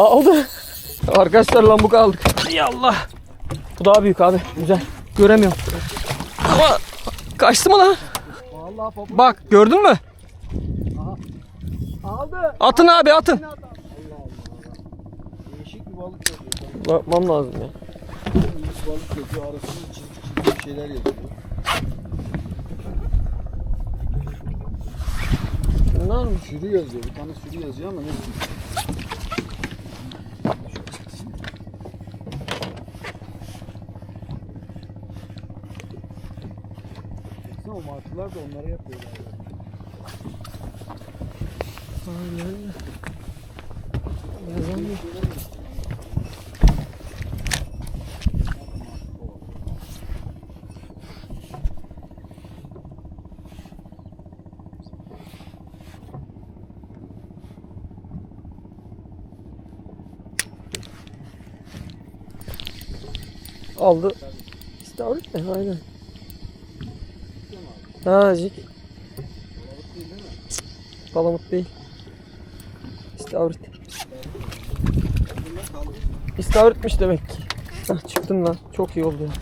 Aldı. Arkadaşlar lambuka aldık. Ya Allah. Bu daha büyük abi. Güzel. Göremiyorum. Ama kaçtı mı lan? Vallahi papa Bak gördün mü? aldı. Atın abi atın. Değişik bir balık yapıyor. Bakmam lazım ya. Balık yapıyor. Arasında çizgi çizgi bir şeyler yazıyor. Bunlar mı? Sürü yazıyor. Bir tane sürü yazıyor ama ne martılar da onlara yapıyorlar. Aldı. İstavrit mi? Aynen. Jig. Palamut değil. İstavrit. İstavritmiş demek ki. Hah, çıktım lan. Çok iyi oldu ya.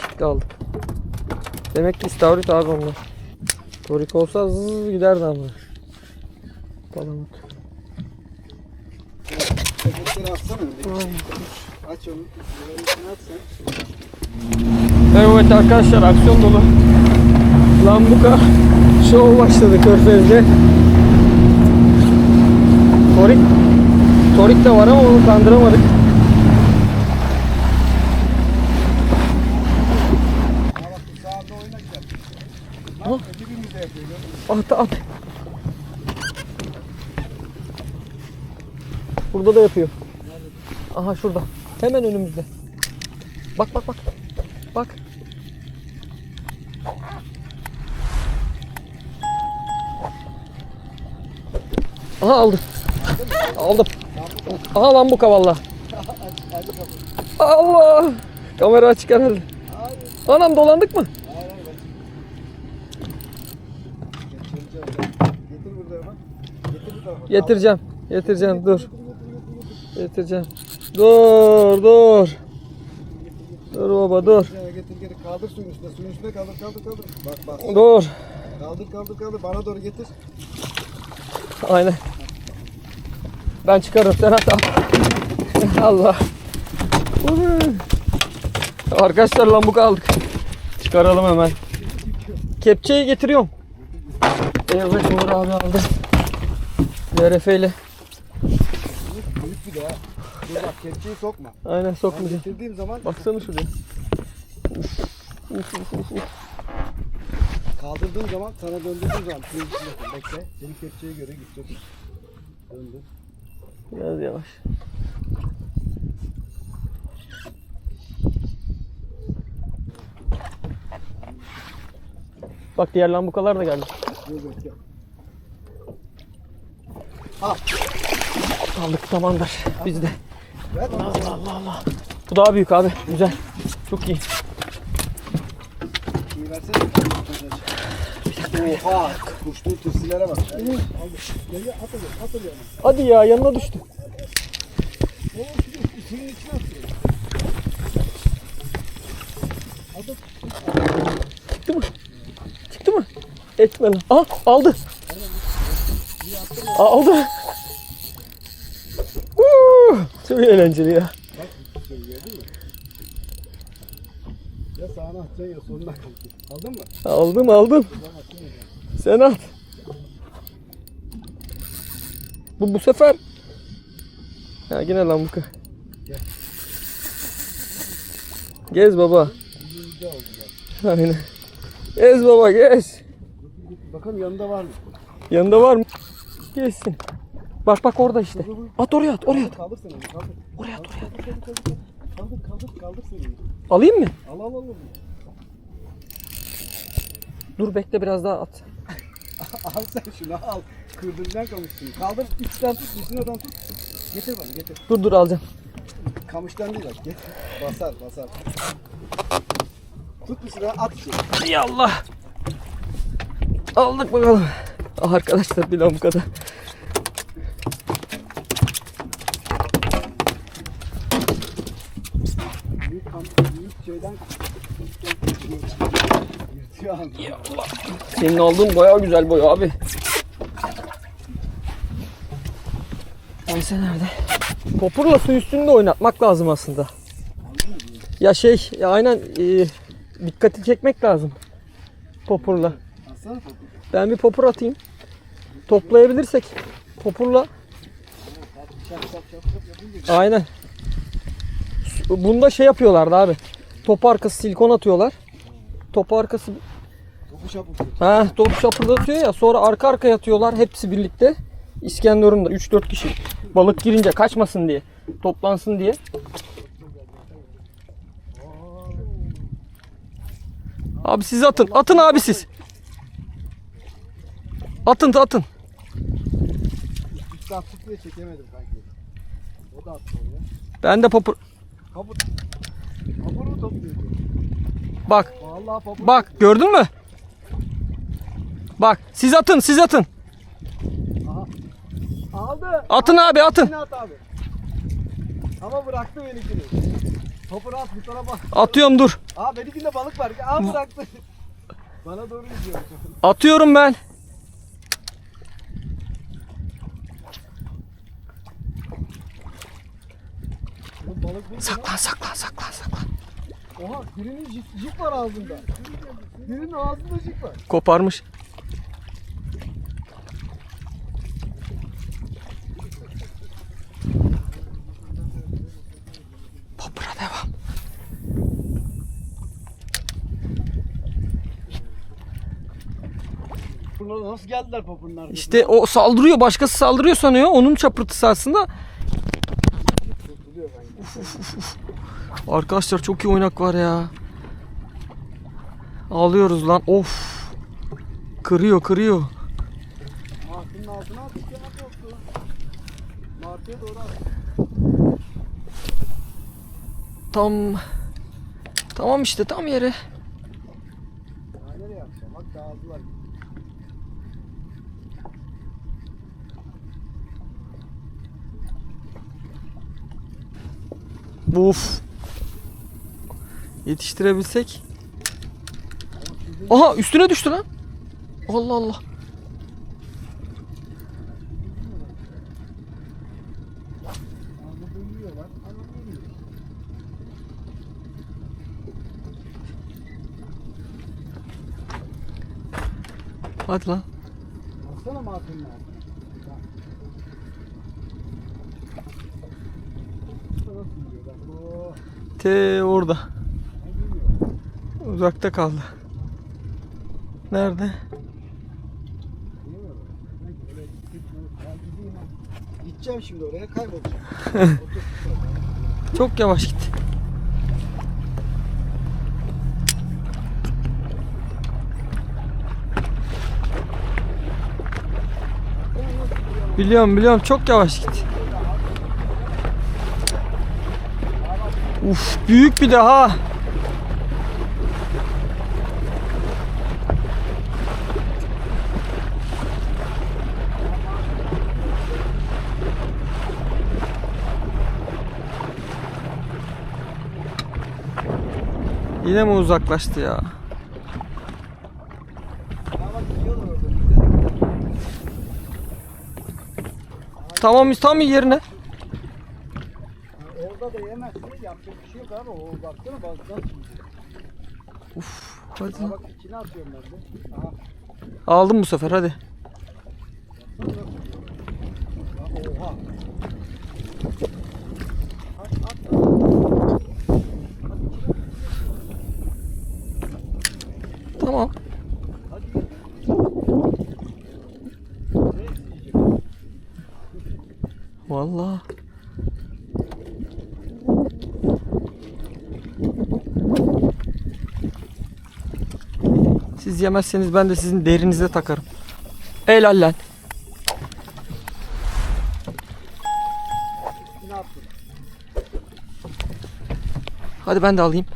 Çıktı aldık. Demek ki istavrit abi onlar. Torik olsa zız giderdi ama. Palamut. Sepetleri atsana. Aç onu. İçine at sen. Evet arkadaşlar aksiyon dolu. Lambuka show başladı Körfez'de. Torik Torik de var ama onu kandıramadık. At at. Burada da yapıyor. Aha şurada. Hemen önümüzde. Bak bak bak. Bak. Aha aldı. Aldım. Aha lan bu kavalla. Hadi bakalım. Allah. Kamera açık herhalde. Anam dolandık mı? Getireceğim. Getireceğim. Dur. Getireceğim. Dur dur. Dur baba dur. Getir getir. Kaldır suyun üstüne. Suyun üstüne kaldır kaldır kaldır. Bak bak. Dur. Kaldır kaldır kaldır. Bana doğru getir. Aynen. Ben çıkarım sen at al. Allah. Arkadaşlar lambuka aldık. Çıkaralım hemen. Kepçeyi getiriyorum. Evet Uğur abi aldı. DRF ile. Büyük, bir de ha. Dur bak kepçeyi sokma. Aynen Ben sokmayacağım. getirdiğim zaman Baksana şuraya. Kaldırdığım zaman sana döndürdüğüm zaman koy. Bekle. Senin kepçeye göre gidecek. Döndür. Biraz yavaş. Bak diğer lambukalar da geldi. Bekle. Aldık tamamdır. Biz de. Ver. Allah Allah Allah. Bu daha büyük abi. Güzel. Çok iyi. Şeyi versene. Oha! Kuşluğu tırsilere bak. Hadi ya yanına düştü. Çıktı mı? Çıktı mı? Etme lan. Aa aldı. Aldı. Uuu, Çok eğlenceli ya. Ya sağına atacaksın ya soluna atacaksın. Aldın mı? Aldım aldım. Sen at. Bu bu sefer. Ya yine lambuka. Gel. Gez baba. Aynen. Gez baba gez. Bakalım yanında var mı? Yanında var mı? Gezsin. Bak bak orada işte. At oraya at oraya at. Kaldır sen onu kaldır. Oraya at oraya at. Kaldır kaldır kaldır. Kaldır kaldır kaldır sen onu. Alayım mı? Al al al. al. Dur bekle biraz daha at. Al sen şunu al. Kırdıracaksın kamışını. Kaldır içten tut üstüne tut. Getir bana getir. Dur dur alacağım. Kamıştan değil bak. Getir. Basar basar. Tut bir sıra at içeri. Ya Allah. Aldık bakalım. Ah arkadaşlar bir lamukada. Yırtıyor abi. Senin aldığın bayağı güzel boy abi. Neyse nerede? Popurla su üstünde oynatmak lazım aslında. Ya şey ya aynen e, dikkati çekmek lazım. Popurla. Ben bir popur atayım. Toplayabilirsek popurla aynen. Bunda şey yapıyorlardı abi. Top arkası silikon atıyorlar. Top arkası topu şap uçuyor. Ha top şapırdatıyor ya sonra arka arkaya atıyorlar hepsi birlikte. İskenderun'da 3-4 kişi balık girince kaçmasın diye toplansın diye. Abi siz atın. Atın abi siz. Atın atın. Üstten tut diye çekemedim kanki. O da attı oraya. Ben de popur. Kabur. Kabur mu topluyor? Bak Vallahi papur. bak gördün mü? Bak siz atın siz atın. Aldı. Atın abi atın. At abi. Ama bıraktı benimkini. Topu at bu tarafa. Atıyorum dur. Aa benimkinde balık var. Aa bıraktı. Bana doğru yüzüyor. Atıyorum ben. Saklan saklan saklan saklan. Oha birinin jip, jip var ağzında. Birinin ağzında jip var. Koparmış. Bunlar nasıl geldiler arkasına? İşte o saldırıyor, başkası saldırıyor sanıyor. Onun çapırtısı aslında. Kurtuluyor bence. Arkadaşlar çok iyi oynak var ya. Ağlıyoruz lan. Of. Kırıyor, kırıyor. Martının altına at. Martıya doğru at. Tam Tamam işte tam yere. Nereye yapacağım? Bak dağıldılar. Uf. Yetiştirebilsek. Aha üstüne düştü lan. Allah Allah. Hadi lan. Baksana martının altına. Bak. Nasıl gidiyor bak. Oo. Te orada. Uzakta kaldı. Nerede? Gideceğim şimdi oraya kaybolacağım. Çok yavaş gitti. Biliyorum biliyorum çok yavaş gitti. Uf büyük bir de ha. Yine mi uzaklaştı ya? Tamam tam yerine. Ha, Orada da yemezsin. Yapacak bir şey yok abi. O baksana balıktan çıkıyor. Uf hadi. Ha bak içine atıyorum ben de. Aha. Aldım bu sefer hadi. Ha, Oha. At at. Tamam. Vallahi. Siz yemezseniz ben de sizin derinize takarım. Helal lan. Hadi ben de alayım.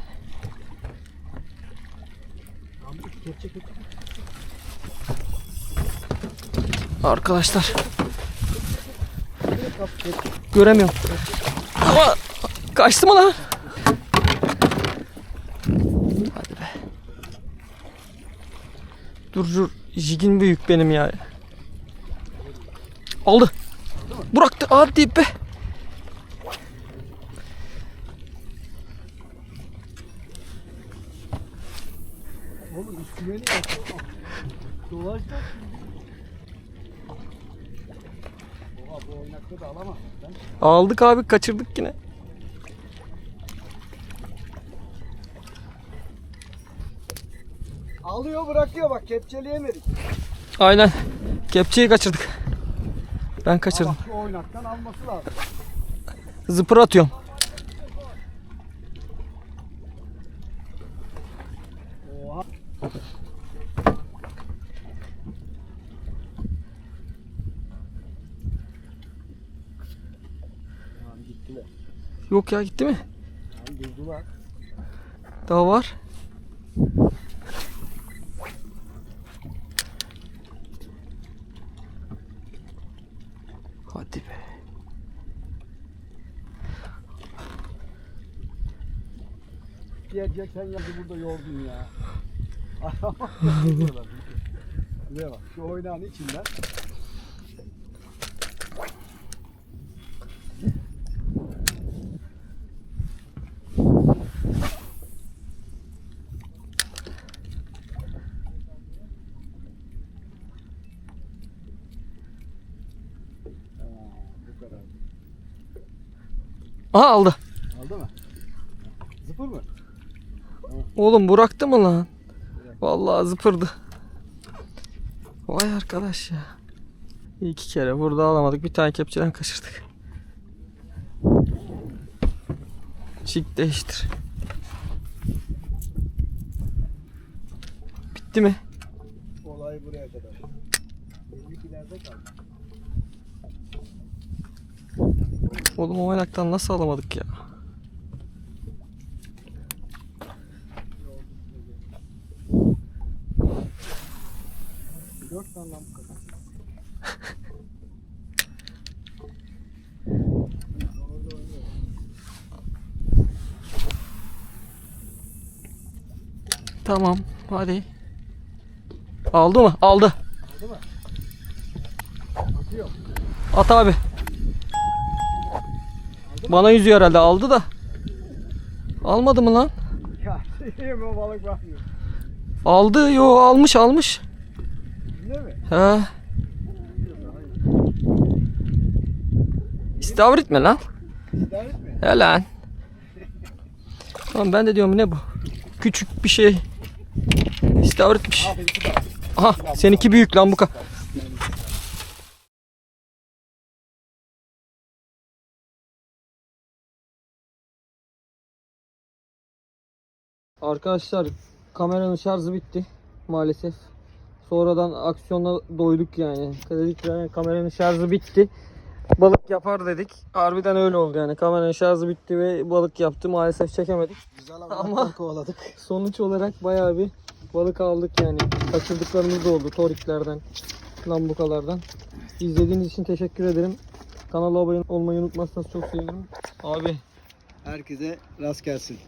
Arkadaşlar göremiyorum. Ama kaçtı mı lan? Dur dur. Jigin büyük benim ya. Aldı. Bıraktı. Hadi be. Oğlum üstüme ne yapıyor? Dolaş da. Oha bu oynakta da alamam. Ben Aldık abi kaçırdık yine. Alıyor bırakıyor bak kepçeleyemedik. Aynen. Kepçeyi kaçırdık. Ben kaçırdım. Ama oynaktan alması lazım. Zıpır atıyorum. Oha. Yok ya gitti mi? Tamam durdular. Daha var. Hadi be. Diyecek sen yazı burada yordun ya. Buraya bak şu oynağın içinden. Ha, bu kadar. Aha aldı. Aldı mı? Zıpır mı? Oğlum bıraktı mı lan? Vallahi zıpırdı. Vay arkadaş ya. İki kere burada alamadık. Bir tane kepçeden kaçırdık. Çik değiştir. Bitti mi? Olay buraya kadar. Belli ileride kaldı. Oğlum o oynaktan nasıl alamadık ya? Dört tane lamp kadar. Tamam hadi. Aldı mı? Aldı. Aldı mı? Atıyor. At abi. Bana yüzüyor herhalde aldı da. Almadı mı lan? Ya o balık bakmıyor. Aldı. Yo almış almış. Değil mi? He. İstavrit mi lan? İdare mi? He lan. Lan ben de diyorum ne bu? Küçük bir şey. İstavritmiş. Aha seninki büyük lan bu ka. Arkadaşlar kameranın şarjı bitti maalesef. Sonradan aksiyonla doyduk yani. Dedik yani kameranın şarjı bitti. Balık yapar dedik. Harbiden öyle oldu yani. Kameranın şarjı bitti ve balık yaptı. Maalesef çekemedik. Güzel Ama- ama kovaladık. Sonuç olarak bayağı bir balık aldık yani. Kaçırdıklarımız da oldu. Toriklerden, lambukalardan. İzlediğiniz için teşekkür ederim. Kanala abone olmayı unutmazsanız çok sevinirim. Abi Herkese rast gelsin.